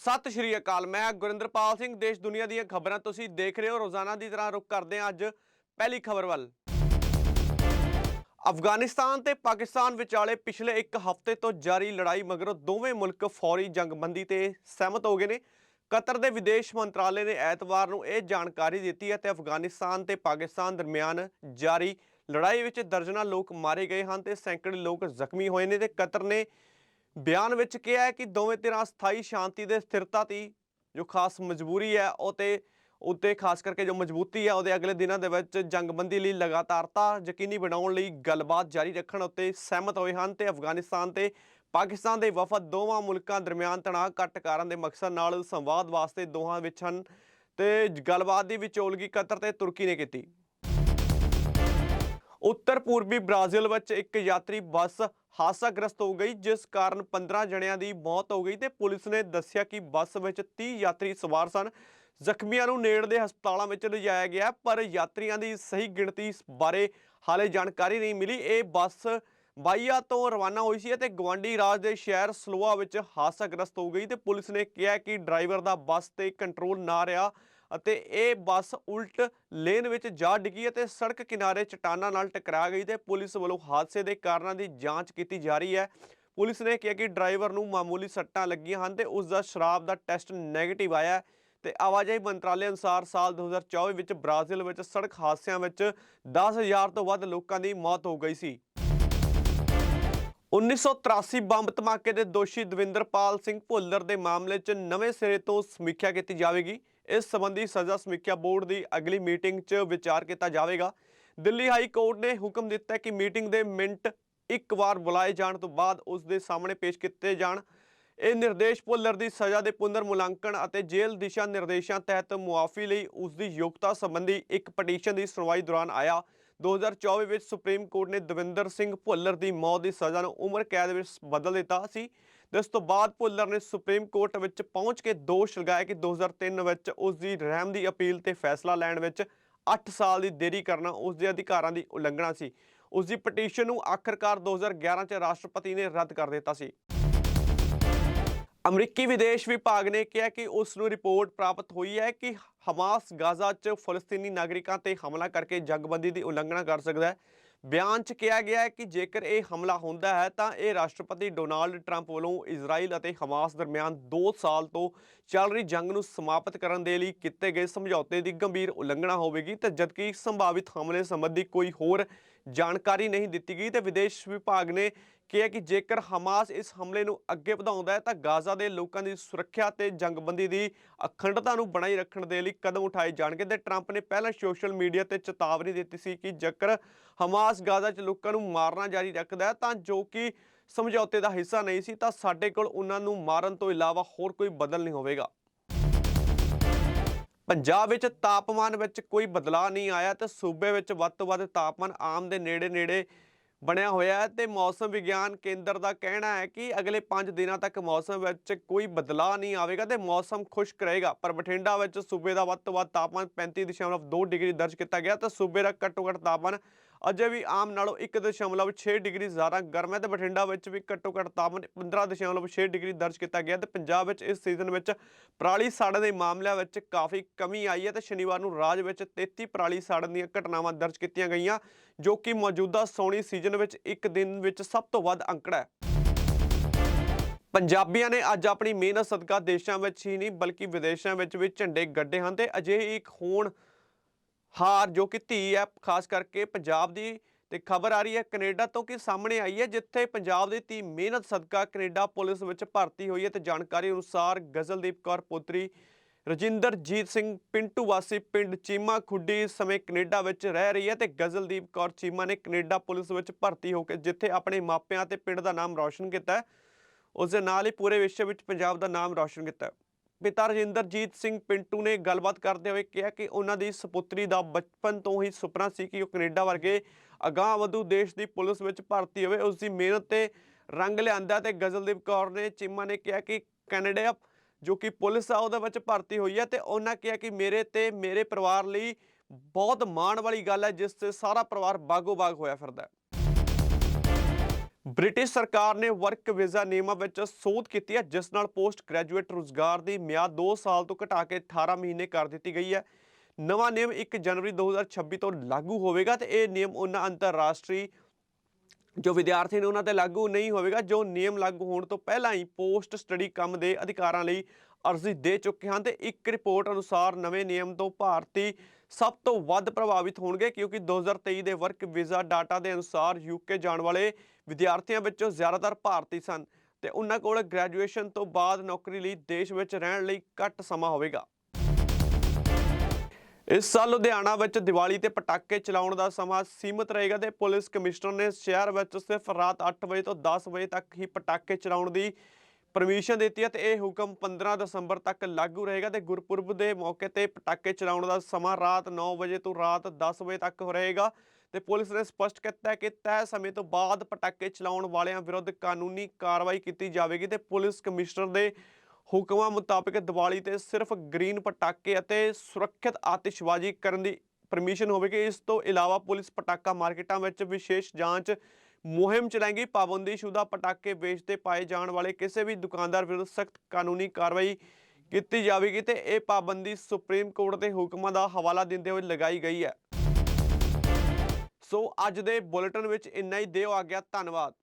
ਸਤਿ ਸ਼੍ਰੀ ਅਕਾਲ, ਮੈਂ ਗੁਰਿੰਦਰਪਾਲ ਸਿੰਘ, ਦੇਸ਼ ਦੁਨੀਆ ਦੀਆਂ ਖਬਰਾਂ ਤੁਸੀਂ ਦੇਖ ਰਹੇ ਹੋ। ਰੋਜ਼ਾਨਾ ਦੀ ਤਰ੍ਹਾਂ ਰੁਕ ਕਰਦੇ ਹਾਂ ਅੱਜ ਪਹਿਲੀ ਖਬਰ ਵੱਲ। ਅਫਗਾਨਿਸਤਾਨ ਤੇ ਪਾਕਿਸਤਾਨ ਵਿਚਾਲੇ ਪਿਛਲੇ ਇੱਕ ਹਫ਼ਤੇ ਤੋਂ ਜਾਰੀ ਲੜਾਈ ਮਗਰੋਂ ਦੋਵੇਂ ਮੁਲਕ ਫੌਰੀ ਜੰਗਬੰਦੀ ਤੇ ਸਹਿਮਤ ਹੋ ਗਏ ਨੇ। ਕਤਰ ਦੇ ਵਿਦੇਸ਼ ਮੰਤਰਾਲੇ ਨੇ ਐਤਵਾਰ ਨੂੰ ਇਹ ਜਾਣਕਾਰੀ ਦਿੱਤੀ ਹੈ ਤੇ ਅਫਗਾਨਿਸਤਾਨ ਤੇ ਪਾਕਿਸਤਾਨ ਦਰਮਿਆਨ ਜਾਰੀ ਲੜਾਈ ਵਿੱਚ ਦਰਜਨਾਂ ਲੋਕ ਮਾਰੇ ਗਏ ਹਨ ਤੇ ਸੈਂਕੜੇ ਲੋਕ ਜ਼ਖਮੀ ਹੋਏ ਨੇ ਤੇ ਕਤਰ ਨੇ ਬਿਆਨ ਵਿੱਚ ਕਿਹਾ ਹੈ ਕਿ ਦੋਵੇਂ ਧਿਰਾਂ ਸਥਾਈ ਸ਼ਾਂਤੀ ਦੇ ਸਥਿਰਤਾ ਦੀ ਜੋ ਖਾਸ ਮਜਬੂਰੀ ਹੈ, ਉਹ ਤੇ ਉੱਤੇ ਖਾਸ ਕਰਕੇ ਜੋ ਮਜ਼ਬੂਤੀ ਹੈ, ਉਹਦੇ ਅਗਲੇ ਦਿਨਾਂ ਦੇ ਵਿੱਚ ਜੰਗਬੰਦੀ ਲਈ ਲਗਾਤਾਰਤਾ ਯਕੀਨੀ ਬਣਾਉਣ ਲਈ ਗੱਲਬਾਤ ਜਾਰੀ ਰੱਖਣ ਉੱਤੇ ਸਹਿਮਤ ਹੋਏ ਹਨ ਤੇ ਅਫਗਾਨਿਸਤਾਨ ਤੇ ਪਾਕਿਸਤਾਨ ਦੇ ਵਫਦ ਦੋਵਾਂ ਮੁਲਕਾਂ ਦਰਮਿਆਨ ਤਣਾਅ ਘੱਟ ਕਰਨ ਦੇ ਮਕਸਦ ਨਾਲ ਸੰਵਾਦ ਵਾਸਤੇ ਦੋਹਾਂ ਵਿੱਚ ਹਨ ਤੇ ਗੱਲਬਾਤ ਦੀ ਵਿਚੋਲਗੀ ਕਤਰ ਤੇ ਤੁਰਕੀ ਨੇ ਕੀਤੀ। ਉੱਤਰ ਪੂਰਬੀ ਬ੍ਰਾਜ਼ੀਲ ਵਿੱਚ ਇੱਕ ਯਾਤਰੀ ਬੱਸ ਹਾਦਸਾਗ੍ਰਸਤ ਹੋ ਗਈ, ਜਿਸ ਕਾਰਨ 15 ਜਣਿਆਂ ਦੀ ਮੌਤ ਹੋ ਗਈ ਤੇ ਪੁਲਿਸ ਨੇ ਦੱਸਿਆ ਕਿ ਬੱਸ ਵਿੱਚ 30 ਯਾਤਰੀ ਸਵਾਰ ਸਨ। ਜ਼ਖਮੀਆਂ ਨੂੰ ਨੇੜਲੇ ਹਸਪਤਾਲਾਂ ਵਿੱਚ ਲਿਜਾਇਆ ਗਿਆ, ਪਰ ਯਾਤਰੀਆਂ ਦੀ ਸਹੀ ਗਿਣਤੀ ਬਾਰੇ ਹਾਲੇ ਜਾਣਕਾਰੀ ਨਹੀਂ ਮਿਲੀ। ਇਹ ਬੱਸ ਬਾਈਆ ਤੋਂ ਰਵਾਨਾ ਹੋਈ ਸੀ ਅਤੇ ਗਵਾਂਡੀ ਰਾਜ ਦੇ ਸ਼ਹਿਰ ਸਲੋਆ ਵਿੱਚ ਹਾਦਸਾਗ੍ਰਸਤ ਹੋ ਗਈ ਤੇ ਪੁਲਿਸ ਨੇ ਕਿਹਾ ਕਿ ਡਰਾਈਵਰ ਦਾ ਬੱਸ ਤੇ ਕੰਟਰੋਲ ਨਾ ਰਿਹਾ। ਅਤੇ ਇਹ ਬੱਸ ਉਲਟ ਲੇਨ ਵਿੱਚ ਜਾ ਡਿੱਗੀ ਅਤੇ ਸੜਕ ਕਿਨਾਰੇ ਚਟਾਨਾਂ ਨਾਲ ਟਕਰਾ ਗਈ ਤੇ ਪੁਲਿਸ ਵੱਲੋਂ ਹਾਦਸੇ ਦੇ ਕਾਰਨਾਂ ਦੀ ਜਾਂਚ ਕੀਤੀ ਜਾ ਰਹੀ ਹੈ। ਪੁਲਿਸ ਨੇ ਕਿਹਾ ਕਿ ਡਰਾਈਵਰ ਨੂੰ ਮਾਮੂਲੀ ਸੱਟਾਂ ਲੱਗੀਆਂ ਹਨ ਤੇ ਉਸ ਦਾ ਸ਼ਰਾਬ ਦਾ ਟੈਸਟ ਨੈਗੇਟਿਵ ਆਇਆ ਹੈ ਤੇ ਆਵਾਜਾਈ ਮੰਤਰਾਲੇ ਅਨੁਸਾਰ ਸਾਲ 2024 ਵਿੱਚ ਬ੍ਰਾਜ਼ੀਲ ਵਿੱਚ ਸੜਕ ਹਾਦਸਿਆਂ ਵਿੱਚ 10000 ਤੋਂ ਵੱਧ ਲੋਕਾਂ ਦੀ ਮੌਤ ਹੋ ਗਈ ਸੀ। 1983 ਬੰਬ ਧਮਾਕੇ ਦੇ ਦੋਸ਼ੀ ਦਵਿੰਦਰਪਾਲ ਸਿੰਘ ਭੁੱਲਰ ਦੇ ਮਾਮਲੇ 'ਚ ਨਵੇਂ ਸਿਰੇ ਤੋਂ ਸਮੀਖਿਆ ਕੀਤੀ ਜਾਵੇਗੀ। ਇਸ ਸੰਬੰਧੀ ਸਜ਼ਾ ਸਮੀਖਿਆ ਬੋਰਡ ਦੀ ਅਗਲੀ ਮੀਟਿੰਗ 'ਚ ਵਿਚਾਰ ਕੀਤਾ ਜਾਵੇਗਾ। ਦਿੱਲੀ ਹਾਈ ਕੋਰਟ ਨੇ ਹੁਕਮ ਦਿੱਤਾ ਕਿ ਮੀਟਿੰਗ ਦੇ ਮਿੰਟ ਇੱਕ ਵਾਰ ਬੁਲਾਏ ਜਾਣ ਤੋਂ ਬਾਅਦ ਉਸ ਦੇ ਸਾਹਮਣੇ ਪੇਸ਼ ਕੀਤੇ ਜਾਣ। ਇਹ ਨਿਰਦੇਸ਼ ਭੁੱਲਰ ਦੀ ਸਜ਼ਾ ਦੇ ਪੁਨਰ ਮੁਲਾਂਕਣ ਅਤੇ ਜੇਲ੍ਹ ਦਿਸ਼ਾ ਨਿਰਦੇਸ਼ਾਂ ਤਹਿਤ ਮੁਆਫੀ ਲਈ ਉਸ ਦੀ ਯੋਗਤਾ ਸੰਬੰਧੀ ਇੱਕ ਪਟੀਸ਼ਨ ਦੀ ਸੁਣਵਾਈ ਦੌਰਾਨ ਆਇਆ। 2024 ਵਿੱਚ ਸੁਪਰੀਮ ਕੋਰਟ ਨੇ ਦਵਿੰਦਰ ਸਿੰਘ ਭੁੱਲਰ ਦੀ ਮੌਤ ਦੀ ਸਜ਼ਾ ਨੂੰ ਉਮਰ ਕੈਦ ਵਿੱਚ ਬਦਲ ਦਿੱਤਾ ਸੀ। ਜਿਸ ਤੋਂ ਬਾਅਦ ਭੁੱਲਰ ਨੇ ਸੁਪਰੀਮ ਕੋਰਟ ਵਿੱਚ ਪਹੁੰਚ ਕੇ ਦੋਸ਼ ਲਗਾਇਆ ਕਿ 2003 ਵਿੱਚ ਉਸ ਦੀ ਰਹਿਮ ਦੀ ਅਪੀਲ ਤੇ ਫੈਸਲਾ ਲੈਣ ਵਿੱਚ 8 ਸਾਲ ਦੀ ਦੇਰੀ ਕਰਨਾ ਉਸ ਦੇ ਅਧਿਕਾਰਾਂ ਦੀ ਉਲੰਘਣਾ ਸੀ। ਉਸ ਦੀ ਪਟੀਸ਼ਨ ਨੂੰ ਆਖਰਕਾਰ 2011 ਚ ਰਾਸ਼ਟਰਪਤੀ ਨੇ ਰੱਦ ਕਰ ਦਿੱਤਾ ਸੀ। ਅਮਰੀਕੀ ਵਿਦੇਸ਼ ਵਿਭਾਗ ਨੇ ਕਿਹਾ ਕਿ ਉਸ ਨੂੰ ਰਿਪੋਰਟ ਪ੍ਰਾਪਤ ਹੋਈ ਹੈ ਕਿ ਹਮਾਸ ਗਾਜ਼ਾ 'ਚ ਫਲਸਤੀਨੀ ਨਾਗਰਿਕਾਂ ਤੇ ਹਮਲਾ ਕਰਕੇ ਜੰਗਬੰਦੀ ਦੀ ਉਲੰਘਣਾ ਕਰ ਸਕਦਾ ਹੈ। ਬਿਆਨ 'ਚ ਕਿਹਾ ਗਿਆ ਹੈ ਕਿ ਜੇਕਰ ਇਹ ਹਮਲਾ ਹੁੰਦਾ ਹੈ ਤਾਂ ਇਹ ਰਾਸ਼ਟਰਪਤੀ ਡੋਨਾਲਡ ਟਰੰਪ ਵੱਲੋਂ ਇਜ਼ਰਾਈਲ ਅਤੇ ਹਮਾਸ ਦਰਮਿਆਨ 2 ਸਾਲ ਤੋਂ ਚੱਲ ਰਹੀ ਜੰਗ ਨੂੰ ਸਮਾਪਤ ਕਰਨ ਦੇ ਲਈ ਕੀਤੇ ਗਏ ਸਮਝੌਤੇ ਦੀ ਗੰਭੀਰ ਉਲੰਘਣਾ ਹੋਵੇਗੀ ਤੇ ਜਦਕਿ ਸੰਭਾਵਿਤ ਹਮਲੇ ਸੰਬੰਧੀ ਕੋਈ ਹੋਰ ਜਾਣਕਾਰੀ ਨਹੀਂ ਦਿੱਤੀ ਗਈ ਤੇ ਵਿਦੇਸ਼ ਵਿਭਾਗ ਨੇ ਕਿਹਾ ਕਿ ਜੇਕਰ ਹਮਾਸ ਇਸ ਹਮਲੇ ਨੂੰ ਅੱਗੇ ਵਧਾਉਂਦਾ ਹੈ ਤਾਂ ਗਾਜ਼ਾ ਦੇ ਲੋਕਾਂ ਦੀ ਸੁਰੱਖਿਆ ਤੇ ਜੰਗਬੰਦੀ ਦੀ ਅਖੰਡਤਾ ਨੂੰ ਬਣਾਈ ਰੱਖਣ ਦੇ ਲਈ ਕਦਮ ਉਠਾਏ ਜਾਣਗੇ ਤੇ ਟਰੰਪ ਨੇ ਪਹਿਲਾਂ ਸੋਸ਼ਲ ਮੀਡੀਆ ਤੇ ਚੇਤਾਵਨੀ ਦਿੱਤੀ ਸੀ ਕਿ ਜੇਕਰ ਹਮਾਸ ਗਾਜ਼ਾ 'ਚ ਲੋਕਾਂ ਨੂੰ ਮਾਰਨਾ ਜਾਰੀ ਰੱਖਦਾ ਤਾਂ ਜੋ ਕਿ ਸਮਝੌਤੇ ਦਾ ਹਿੱਸਾ ਨਹੀਂ ਸੀ ਤਾਂ ਸਾਡੇ ਕੋਲ ਉਹਨਾਂ ਨੂੰ ਮਾਰਨ ਤੋਂ ਇਲਾਵਾ ਹੋਰ ਕੋਈ ਬਦਲ ਨਹੀਂ ਹੋਵੇਗਾ। ਪੰਜਾਬ ਵਿੱਚ ਤਾਪਮਾਨ ਵਿੱਚ ਕੋਈ ਬਦਲਾਅ ਨਹੀਂ ਆਇਆ ਤੇ ਸੂਬੇ ਵਿੱਚ ਵੱਧ ਤੋਂ ਵੱਧ ਤਾਪਮਾਨ ਆਮ ਦੇ ਨੇੜੇ-ਨੇੜੇ ਬਣਿਆ ਹੋਇਆ ਹੈ ਤੇ ਮੌਸਮ ਵਿਗਿਆਨ ਕੇਂਦਰ ਦਾ ਕਹਿਣਾ ਹੈ ਕਿ ਅਗਲੇ 5 ਦਿਨਾਂ ਤੱਕ ਮੌਸਮ ਵਿੱਚ ਕੋਈ ਬਦਲਾਅ ਨਹੀਂ ਆਵੇਗਾ ਤੇ ਮੌਸਮ ਖੁਸ਼ਕ ਰਹੇਗਾ। ਪਰ ਬਠਿੰਡਾ ਵਿੱਚ ਸੂਬੇ ਦਾ ਵੱਧ ਤੋਂ ਵੱਧ ਤਾਪਮਾਨ 35.2 ਡਿਗਰੀ ਦਰਜ ਕੀਤਾ ਗਿਆ ਤੇ ਸੂਬੇ ਦਾ ਘੱਟੋ-ਘੱਟ ਤਾਪਮਾਨ ਅਜੇ ਵੀ ਆਮ ਨਾਲੋਂ 1.6 ਡਿਗਰੀ ਜ਼ਿਆਦਾ ਗਰਮ ਹੈ ਤੇ ਬਠਿੰਡਾ ਵਿੱਚ ਵੀ ਘੱਟੋ-ਘੱਟ ਤਾਪਮਾਨ 15.6 ਡਿਗਰੀ ਦਰਜ ਕੀਤਾ ਗਿਆ ਤੇ ਪੰਜਾਬ ਵਿੱਚ ਇਸ ਸੀਜ਼ਨ ਵਿੱਚ ਪਰਾਲੀ ਸਾੜਨ ਦੇ ਮਾਮਲਿਆਂ ਵਿੱਚ ਕਾਫੀ ਕਮੀ ਆਈ ਹੈ ਤੇ ਸ਼ਨੀਵਾਰ ਨੂੰ ਰਾਜ ਵਿੱਚ 33 ਪਰਾਲੀ ਸਾੜਨ ਦੀਆਂ ਘਟਨਾਵਾਂ ਦਰਜ ਕੀਤੀਆਂ ਗਈਆਂ, ਜੋ ਕਿ ਮੌਜੂਦਾ ਸੌਣੀ ਸੀਜ਼ਨ ਵਿੱਚ ਇੱਕ ਦਿਨ ਵਿੱਚ ਸਭ ਤੋਂ ਵੱਧ ਅੰਕੜਾ ਹੈ। ਪੰਜਾਬੀਆਂ ਨੇ ਅੱਜ ਆਪਣੀ ਮਿਹਨਤ ਸਦਕਾ ਦੇਸ਼ਾਂ ਵਿੱਚ ਹੀ ਨਹੀਂ, ਬਲਕਿ ਵਿਦੇਸ਼ਾਂ ਵਿੱਚ ਵੀ ਝੰਡੇ ਗੱਡੇ ਹਨ ਤੇ ਅਜਿਹੀ ਇੱਕ ਹੋਣ ਹਾਰ ਜੋ ਕਿ ਧੀ ਹੈ, ਖਾਸ ਕਰਕੇ ਪੰਜਾਬ ਦੀ, ਤੇ ਖਬਰ ਆ ਰਹੀ ਹੈ ਕੈਨੇਡਾ ਤੋਂ ਕਿ ਸਾਹਮਣੇ ਆਈ ਹੈ, ਜਿੱਥੇ ਪੰਜਾਬ ਦੀ ਧੀ ਮਿਹਨਤ ਸਦਕਾ ਕੈਨੇਡਾ ਪੁਲਿਸ ਵਿੱਚ ਭਰਤੀ ਹੋਈ ਹੈ ਤੇ ਜਾਣਕਾਰੀ ਅਨੁਸਾਰ ਗਜ਼ਲਦੀਪ ਕੌਰ ਪੁੱਤਰੀ, ਰਜਿੰਦਰਜੀਤ ਸਿੰਘ ਪਿੰਟੂ ਵਾਸੀ ਪਿੰਡ ਚੀਮਾ ਖੁੱਡੀ ਸਮੇਂ ਕੈਨੇਡਾ ਵਿੱਚ ਰਹਿ ਰਹੀ ਹੈ ਤੇ ਗਜ਼ਲਦੀਪ ਕੌਰ ਚੀਮਾ ਨੇ ਕੈਨੇਡਾ ਪੁਲਿਸ ਵਿੱਚ ਭਰਤੀ ਹੋ ਕੇ ਜਿੱਥੇ ਆਪਣੇ ਮਾਪਿਆਂ ਤੇ ਪਿੰਡ ਦਾ ਨਾਮ ਰੌਸ਼ਨ ਕੀਤਾ ਉਸ ਦੇ ਨਾਲ ਹੀ ਪੂਰੇ ਵਿਸ਼ਵ ਵਿੱਚ ਪੰਜਾਬ ਦਾ ਨਾਮ ਰੌਸ਼ਨ ਕੀਤਾ ਪਿਤਾ ਰਜਿੰਦਰਜੀਤ ਸਿੰਘ ਪਿੰਟੂ ਨੇ ਗੱਲਬਾਤ ਕਰਦੇ ਹੋਏ ਕਿਹਾ ਕਿ ਉਹਨਾਂ ਦੀ ਸੁਪੁੱਤਰੀ ਦਾ ਬਚਪਨ ਤੋਂ ਹੀ ਸੁਪਨਾ ਸੀ ਕਿ ਉਹ ਕੈਨੇਡਾ ਵਰਗੇ ਅਗਾਂਹ ਵਧੂ ਦੇਸ਼ ਦੀ ਪੁਲਿਸ ਵਿੱਚ ਭਰਤੀ ਹੋਵੇ। ਉਸ ਦੀ ਮਿਹਨਤ ਤੇ ਰੰਗ ਲਿਆਂਦਾ ਤੇ ਗਜ਼ਲਦੀਪ ਕੌਰ ਨੇ ਚੀਮਾ ਨੇ ਕਿਹਾ ਕਿ ਕੈਨੇਡਾ, ਜੋ ਕਿ ਪੁਲਿਸ ਆ, ਉਹਦੇ ਵਿੱਚ ਭਰਤੀ ਹੋਈ ਹੈ ਤੇ ਉਹਨਾਂ ਕਿਹਾ ਕਿ ਮੇਰੇ ਤੇ ਮੇਰੇ ਪਰਿਵਾਰ ਲਈ ਬਹੁਤ ਮਾਣ ਵਾਲੀ ਗੱਲ ਹੈ, ਜਿਸ ਤੇ ਸਾਰਾ ਪਰਿਵਾਰ ਬਾਗੋ ਬਾਗ ਹੋਇਆ ਫਿਰਦਾ ਹੈ। ਬ੍ਰਿਟਿਸ਼ ਸਰਕਾਰ ਨੇ ਵਰਕ ਵੀਜ਼ਾ ਨਿਯਮਾਂ ਵਿੱਚ ਸੋਧ ਕੀਤੀ ਹੈ, ਜਿਸ ਨਾਲ ਪੋਸਟ ਗ੍ਰੈਜੂਏਟ ਰੁਜ਼ਗਾਰ ਦੀ ਮਿਆਦ 2 ਸਾਲ ਤੋਂ ਘਟਾ ਕੇ 18 ਮਹੀਨੇ ਕਰ ਦਿੱਤੀ ਗਈ ਹੈ। ਨਵਾਂ ਨਿਯਮ 1 ਜਨਵਰੀ 2026 ਤੋਂ ਲਾਗੂ ਹੋਵੇਗਾ ਤੇ ਇਹ ਨਿਯਮ ਉਹਨਾਂ ਅੰਤਰਰਾਸ਼ਟਰੀ ਜੋ ਵਿਦਿਆਰਥੀ ਨੇ ਉਹਨਾਂ ਤੇ ਲਾਗੂ ਨਹੀਂ ਹੋਵੇਗਾ, ਜੋ ਨਿਯਮ ਲਾਗੂ ਹੋਣ ਤੋਂ ਪਹਿਲਾਂ ਹੀ ਪੋਸਟ ਸਟੱਡੀ ਕੰਮ ਦੇ ਅਧਿਕਾਰਾਂ ਲਈ ਅਰਜ਼ੀ ਦੇ ਚੁੱਕੇ ਹਨ ਤੇ ਇੱਕ ਰਿਪੋਰਟ ਅਨੁਸਾਰ ਨਵੇਂ ਨਿਯਮ ਤੋਂ ਭਾਰਤੀ ਸਭ ਤੋਂ ਵੱਧ ਪ੍ਰਭਾਵਿਤ ਹੋਣਗੇ, ਕਿਉਂਕਿ 2023 ਦੇ ਵਰਕ ਵੀਜ਼ਾ ਡਾਟਾ ਦੇ ਅਨੁਸਾਰ ਯੂਕੇ ਜਾਣ ਵਾਲੇ ਵਿਦਿਆਰਥੀਆਂ ਵਿੱਚੋਂ ਜ਼ਿਆਦਾਤਰ ਭਾਰਤੀ ਸਨ ਤੇ ਉਹਨਾਂ ਕੋਲ ਗ੍ਰੈਜੂਏਸ਼ਨ ਤੋਂ ਬਾਅਦ ਨੌਕਰੀ ਲਈ ਦੇਸ਼ ਵਿੱਚ ਰਹਿਣ ਲਈ ਘੱਟ ਸਮਾਂ ਹੋਵੇਗਾ। ਇਸ ਸਾਲ ਲੁਧਿਆਣਾ ਵਿੱਚ ਦੀਵਾਲੀ ਤੇ ਪਟਾਕੇ ਚਲਾਉਣ ਦਾ ਸਮਾਂ ਸੀਮਿਤ ਰਹੇਗਾ ਤੇ ਪੁਲਿਸ ਕਮਿਸ਼ਨਰ ਨੇ ਸ਼ਹਿਰ ਵਿੱਚ ਸਿਰਫ ਰਾਤ 8 ਵਜੇ ਤੋਂ 10 ਵਜੇ ਤੱਕ ਹੀ ਪਟਾਕੇ ਚਲਾਉਣ ਦੀ ਪਰਮਿਸ਼ਨ ਦਿੱਤੀ ਹੈ ਤੇ ਇਹ ਹੁਕਮ 15 ਦਸੰਬਰ ਤੱਕ ਲਾਗੂ ਰਹੇਗਾ ਤੇ ਗੁਰਪੁਰਬ ਦੇ ਮੌਕੇ ਤੇ ਪਟਾਕੇ ਚਲਾਉਣ ਦਾ ਸਮਾਂ ਰਾਤ 9 ਵਜੇ ਤੋਂ ਰਾਤ 10 ਵਜੇ ਤੱਕ ਰਹੇਗਾ। ਤੇ ਪੁਲਿਸ ਨੇ ਸਪਸ਼ਟ ਕੀਤਾ ਕਿ ਤੈਅ ਸਮੇਂ ਤੋਂ ਬਾਅਦ ਪਟਾਕੇ ਚਲਾਉਣ ਵਾਲਿਆਂ ਵਿਰੁੱਧ ਕਾਨੂੰਨੀ ਕਾਰਵਾਈ ਕੀਤੀ ਜਾਵੇਗੀ ਤੇ ਪੁਲਿਸ ਕਮਿਸ਼ਨਰ ਦੇ ਹੁਕਮਾਂ ਮੁਤਾਬਕ ਦੀਵਾਲੀ ਤੇ ਸਿਰਫ ਗ੍ਰੀਨ ਪਟਾਕੇ ਅਤੇ ਸੁਰੱਖਿਅਤ ਆਤਿਸ਼ਬਾਜ਼ੀ ਕਰਨ ਦੀ ਪਰਮਿਸ਼ਨ ਹੋਵੇਗੀ। ਇਸ ਤੋਂ ਇਲਾਵਾ ਪੁਲਿਸ ਪਟਾਕਾ ਮਾਰਕੀਟਾਂ ਵਿੱਚ ਵਿਸ਼ੇਸ਼ ਜਾਂਚ ਮੁਹਿੰਮ ਚਲਾਏਗੀ। ਪਾਬੰਦੀਸ਼ੁਦਾ ਪਟਾਕੇ ਵੇਚਦੇ ਪਾਏ ਜਾਣ ਵਾਲੇ ਕਿਸੇ ਵੀ ਦੁਕਾਨਦਾਰ ਵਿਰੁੱਧ ਸਖਤ ਕਾਨੂੰਨੀ ਕਾਰਵਾਈ ਕੀਤੀ ਜਾਵੇਗੀ ਤੇ ਇਹ ਪਾਬੰਦੀ ਸੁਪਰੀਮ ਕੋਰਟ ਦੇ ਹੁਕਮਾਂ ਦਾ ਹਵਾਲਾ ਦਿੰਦੇ ਹੋਏ ਲਗਾਈ ਗਈ ਹੈ। ਸੋ ਅੱਜ ਦੇ ਬੁਲੇਟਿਨ ਵਿੱਚ ਇੰਨਾ ਹੀ ਦਿਓ ਆ ਗਿਆ ਧੰਨਵਾਦ।